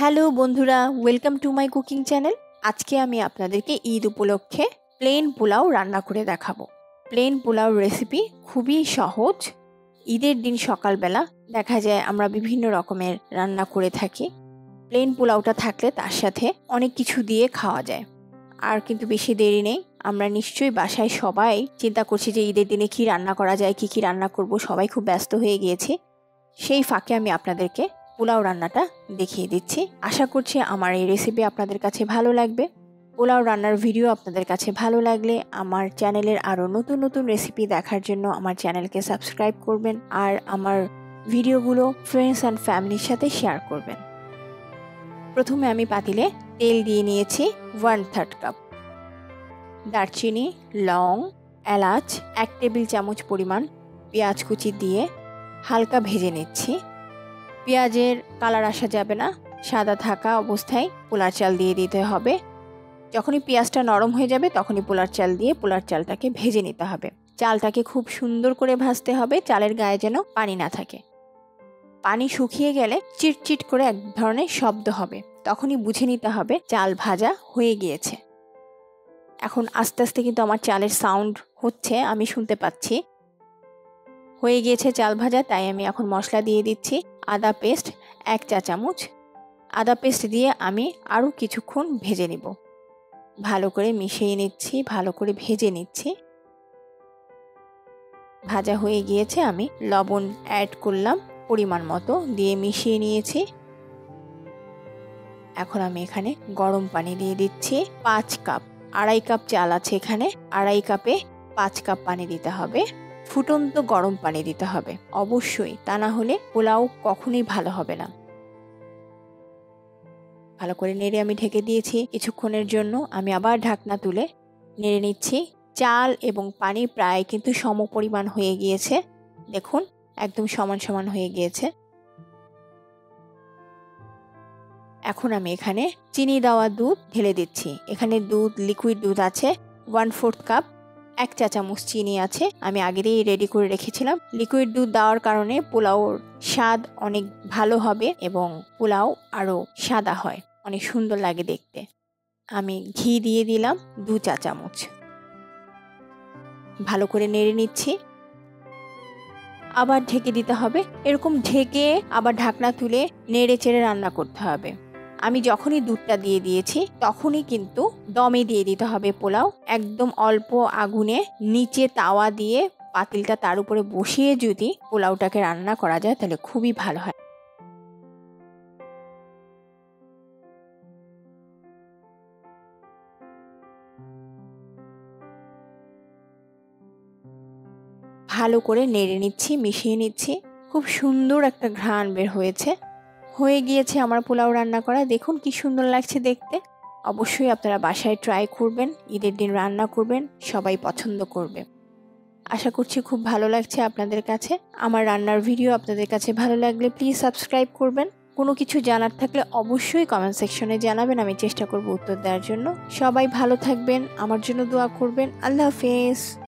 Hello বন্ধুরা welcome to my cooking channel আজকে আমি আপনাদেরকে ঈদ উপলক্ষে প্লেন পোলাও রান্না করে দেখাবো। প্লেন পোলাও রেসিপি খুবই সহজ। ঈদের দিন সকালবেলা দেখা যায় আমরা বিভিন্ন রকমের রান্না করে থাকি। প্লেন পোলাওটা থাকলে তার সাথে অনেক কিছু দিয়ে খাওয়া যায়। আর কিন্তু বেশি দেরি নেই, আমরা নিশ্চয়ই বাসায় সবাই চিন্তা করছি যে ঈদের দিনে কি রান্না করা যায়, কি কি রান্না করব, সবাই খুব ব্যস্ত হয়ে গিয়েছে। সেই ফাঁকে আমি আপনাদেরকে পোলাও রান্নাটা দেখিয়ে দিচ্ছি। আশা করছি আমার এই রেসিপি আপনাদের কাছে ভালো লাগবে। পোলাও রান্নার ভিডিও আপনাদের কাছে ভালো লাগলে আমার চ্যানেলের আরও নতুন নতুন রেসিপি দেখার জন্য আমার চ্যানেলকে সাবস্ক্রাইব করবেন আর আমার ভিডিওগুলো ফ্রেন্ডস অ্যান্ড ফ্যামিলির সাথে শেয়ার করবেন। প্রথমে আমি পাতিলে তেল দিয়ে নিয়েছি ওয়ান থার্ড কাপ দারচিনি, লং, এলাচ, এক টেবিল চামচ পরিমাণ পেঁয়াজ কুচি দিয়ে হালকা ভেজে নিচ্ছি। পেঁয়াজের কালার আসা যাবে না, সাদা থাকা অবস্থায় পোলার চাল দিয়ে দিতে হবে। যখনই পেঁয়াজটা নরম হয়ে যাবে, তখনই পোলার চাল দিয়ে পোলার চালটাকে ভেজে নিতে হবে। চালটাকে খুব সুন্দর করে ভাজতে হবে, চালের গায়ে যেন পানি না থাকে। পানি শুকিয়ে গেলে চিটচিট করে এক ধরনের শব্দ হবে। তখনই বুঝে নিতে হবে চাল ভাজা হয়ে গিয়েছে। এখন আস্তে আস্তে কিন্তু আমার চালের সাউন্ড হচ্ছে, আমি শুনতে পাচ্ছি। হয়ে গিয়েছে চাল ভাজা, তাই আমি এখন মশলা দিয়ে দিচ্ছি। আদা পেস্ট এক চা চামচ। আদা পেস্ট দিয়ে আমি আরও কিছুক্ষণ ভেজে নিব। ভালো করে মিশিয়ে নিচ্ছি, ভালো করে ভেজে নিচ্ছি। ভাজা হয়ে গিয়েছে, আমি লবণ অ্যাড করলাম পরিমাণ মতো দিয়ে মিশিয়ে নিয়েছি। এখন আমি এখানে গরম পানি দিয়ে দিচ্ছি পাঁচ কাপ। আড়াই কাপ চাল আছে এখানে, আড়াই কাপে পাঁচ কাপ পানি দিতে হবে। ফুটন্ত গরম পানি দিতে হবে। অবশ্যই, তা না হলে পোলাও কখনোই ভালো হবে না। ভালো করে নেড়ে আমি ঢেকে দিয়েছি। কিছুক্ষণের জন্য আমি আবার ঢাকনা তুলে নেড়ে নিচ্ছি। চাল এবং পানি প্রায় কিন্তু সম পরিমাণ হয়ে গিয়েছে। দেখুন, একদম সমান সমান হয়ে গিয়েছে। এখন আমি এখানে চিনি দেওয়া দুধ ঢেলে দিচ্ছি। এখানে দুধ লিকুইড দুধ আছে ওয়ান ফোর্থ কাপ এক চা চামচ চিনি আছে, আমি আগেই রেডি করে রেখেছিলাম। লিকুইড দুধ দেওয়ার কারণে পোলাওর স্বাদ অনেক ভালো হবে এবং পোলাও আরও সাদা হয়, অনেক সুন্দর লাগে দেখতে। আমি ঘি দিয়ে দিলাম দু চা চামচ ভালো করে নেড়ে নিচ্ছি। আবার ঢেকে দিতে হবে। এরকম ঢেকে আবার ঢাকনা তুলে নেড়ে চেড়ে রান্না করতে হবে। আমি যখনই দুধটা দিয়ে দিয়েছি, তখনই কিন্তু দমে দিয়ে দিতে হবে পোলাও। একদম অল্প আগুনে নিচে তাওয়া দিয়ে পাতিলটা তার উপরে বসিয়ে যদি পোলাওটাকে রান্না করা যায়, তাহলে খুবই ভালো হয়। ভালো করে নেড়ে নিচ্ছি, মিশিয়ে নিচ্ছি। খুব সুন্দর একটা ঘ্রাণ বের হয়েছে। হয়ে গিয়েছে আমার পোলাও রান্না করা। দেখুন কি সুন্দর লাগছে দেখতে। অবশ্যই আপনারা বাসায় ট্রাই করবেন, ঈদের দিন রান্না করবেন, সবাই পছন্দ করবে। আশা করছি খুব ভালো লাগছে আপনাদের কাছে। আমার রান্নার ভিডিও আপনাদের কাছে ভালো লাগলে প্লিজ সাবস্ক্রাইব করবেন। কোনো কিছু জানার থাকলে অবশ্যই কমেন্ট সেকশনে জানাবেন, আমি চেষ্টা করব উত্তর দেওয়ার জন্য। সবাই ভালো থাকবেন, আমার জন্য দোয়া করবেন। আল্লাহ হাফেজ।